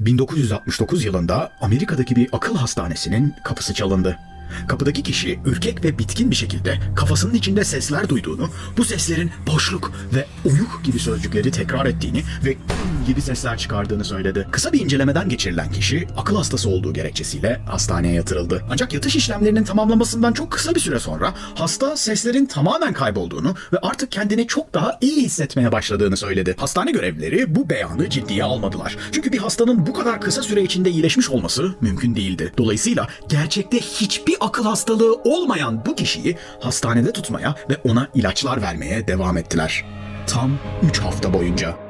1969 yılında Amerika'daki bir akıl hastanesinin kapısı çalındı. Kapıdaki kişi ürkek ve bitkin bir şekilde kafasının içinde sesler duyduğunu, bu seslerin boşluk ve uyuk gibi sözcükleri tekrar ettiğini ve gibi sesler çıkardığını söyledi. Kısa bir incelemeden geçirilen kişi akıl hastası olduğu gerekçesiyle hastaneye yatırıldı. Ancak yatış işlemlerinin tamamlamasından çok kısa bir süre sonra hasta seslerin tamamen kaybolduğunu ve artık kendini çok daha iyi hissetmeye başladığını söyledi. Hastane görevlileri bu beyanı ciddiye almadılar. Çünkü bir hastanın bu kadar kısa süre içinde iyileşmiş olması mümkün değildi. Dolayısıyla gerçekte hiçbir akıl hastalığı olmayan bu kişiyi hastanede tutmaya ve ona ilaçlar vermeye devam ettiler. Tam 3 hafta boyunca.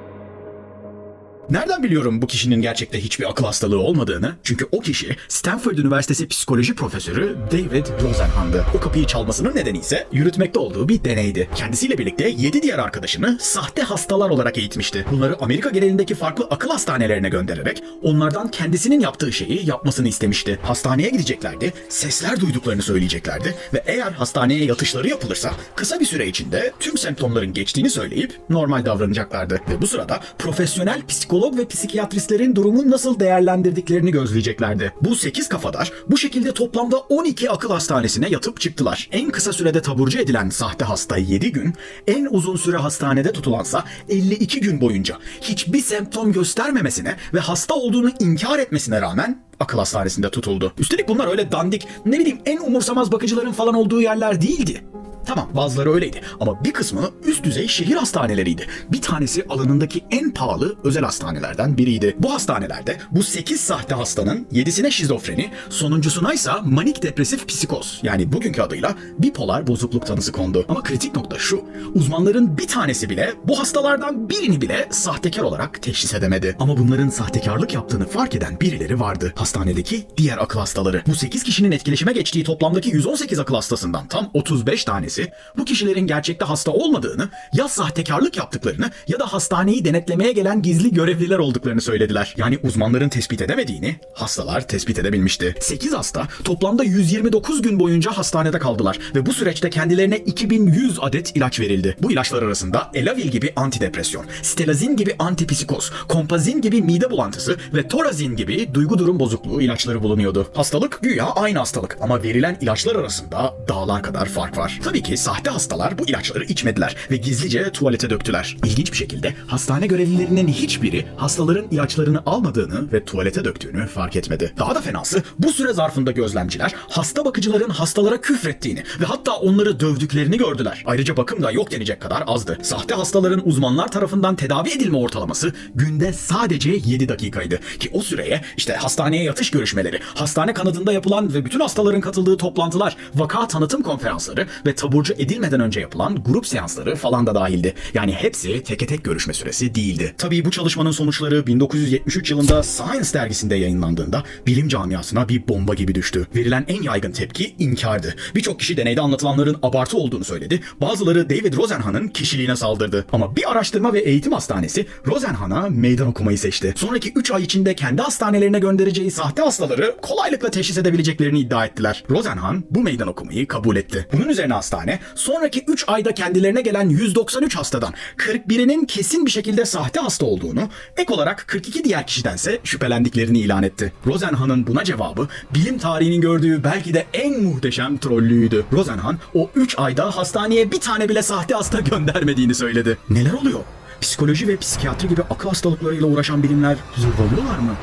Nereden biliyorum bu kişinin gerçekte hiçbir akıl hastalığı olmadığını? Çünkü o kişi Stanford Üniversitesi psikoloji profesörü David Rosenhan'dı. O kapıyı çalmasının nedeni ise yürütmekte olduğu bir deneydi. Kendisiyle birlikte 7 diğer arkadaşını sahte hastalar olarak eğitmişti. Bunları Amerika genelindeki farklı akıl hastanelerine göndererek onlardan kendisinin yaptığı şeyi yapmasını istemişti. Hastaneye gideceklerdi, sesler duyduklarını söyleyeceklerdi ve eğer hastaneye yatışları yapılırsa kısa bir süre içinde tüm semptomların geçtiğini söyleyip normal davranacaklardı. Ve bu sırada profesyonel psikolog ve psikiyatristlerin durumu nasıl değerlendirdiklerini gözleyeceklerdi. Bu 8 kafadar bu şekilde toplamda 12 akıl hastanesine yatıp çıktılar. En kısa sürede taburcu edilen sahte hasta 7 gün, en uzun süre hastanede tutulansa 52 gün boyunca hiçbir semptom göstermemesine ve hasta olduğunu inkar etmesine rağmen akıl hastanesinde tutuldu. Üstelik bunlar öyle dandik, ne bileyim en umursamaz bakıcıların falan olduğu yerler değildi. Tamam bazıları öyleydi ama bir kısmı üst düzey şehir hastaneleriydi. Bir tanesi alanındaki en pahalı özel hastanelerden biriydi. Bu hastanelerde bu 8 sahte hastanın 7'sine şizofreni, sonuncusuna ise manik depresif psikoz yani bugünkü adıyla bipolar bozukluk tanısı kondu. Ama kritik nokta şu, uzmanların bir tanesi bile bu hastalardan birini bile sahtekar olarak teşhis edemedi. Ama bunların sahtekarlık yaptığını fark eden birileri vardı. Hastanedeki diğer akıl hastaları. Bu 8 kişinin etkileşime geçtiği toplamdaki 118 akıl hastasından tam 35 tanesi bu kişilerin gerçekte hasta olmadığını, ya sahtekarlık yaptıklarını ya da hastaneyi denetlemeye gelen gizli görevliler olduklarını söylediler. Yani uzmanların tespit edemediğini hastalar tespit edebilmişti. 8 hasta toplamda 129 gün boyunca hastanede kaldılar ve bu süreçte kendilerine 2100 adet ilaç verildi. Bu ilaçlar arasında Elavil gibi antidepresyon, Stelazin gibi antipsikoz, Kompazin gibi mide bulantısı ve Torazin gibi duygu durum bozukluğu ilaçları bulunuyordu. Hastalık güya aynı hastalık ama verilen ilaçlar arasında dağlar kadar fark var. Tabii ki sahte hastalar bu ilaçları içmediler ve gizlice tuvalete döktüler. İlginç bir şekilde hastane görevlilerinin hiçbiri hastaların ilaçlarını almadığını ve tuvalete döktüğünü fark etmedi. Daha da fenası bu süre zarfında gözlemciler hasta bakıcıların hastalara küfrettiğini ve hatta onları dövdüklerini gördüler. Ayrıca bakım da yok denecek kadar azdı. Sahte hastaların uzmanlar tarafından tedavi edilme ortalaması günde sadece 7 dakikaydı. Ki o süreye işte hastaneye yatış görüşmeleri, hastane kanadında yapılan ve bütün hastaların katıldığı toplantılar, vaka tanıtım konferansları ve taburcu edilmeden önce yapılan grup seansları falan da dahildi. Yani hepsi teke tek görüşme süresi değildi. Tabii bu çalışmanın sonuçları 1973 yılında Science dergisinde yayınlandığında bilim camiasına bir bomba gibi düştü. Verilen en yaygın tepki inkardı. Birçok kişi deneyde anlatılanların abartı olduğunu söyledi. Bazıları David Rosenhan'ın kişiliğine saldırdı. Ama bir araştırma ve eğitim hastanesi Rosenhan'a meydan okumayı seçti. Sonraki 3 ay içinde kendi hastanelerine göndereceği sahte hastaları kolaylıkla teşhis edebileceklerini iddia ettiler. Rosenhan bu meydan okumayı kabul etti. Bunun üzerine hastane sonraki 3 ayda kendilerine gelen 193 hastadan 41'inin kesin bir şekilde sahte hasta olduğunu, ek olarak 42 diğer kişidense şüphelendiklerini ilan etti. Rosenhan'ın buna cevabı bilim tarihinin gördüğü belki de en muhteşem trollüydü. Rosenhan o 3 ayda hastaneye bir tane bile sahte hasta göndermediğini söyledi. Neler oluyor? Psikoloji ve psikiyatri gibi akıl hastalıklarıyla uğraşan bilimler zırvalıyorlar mı?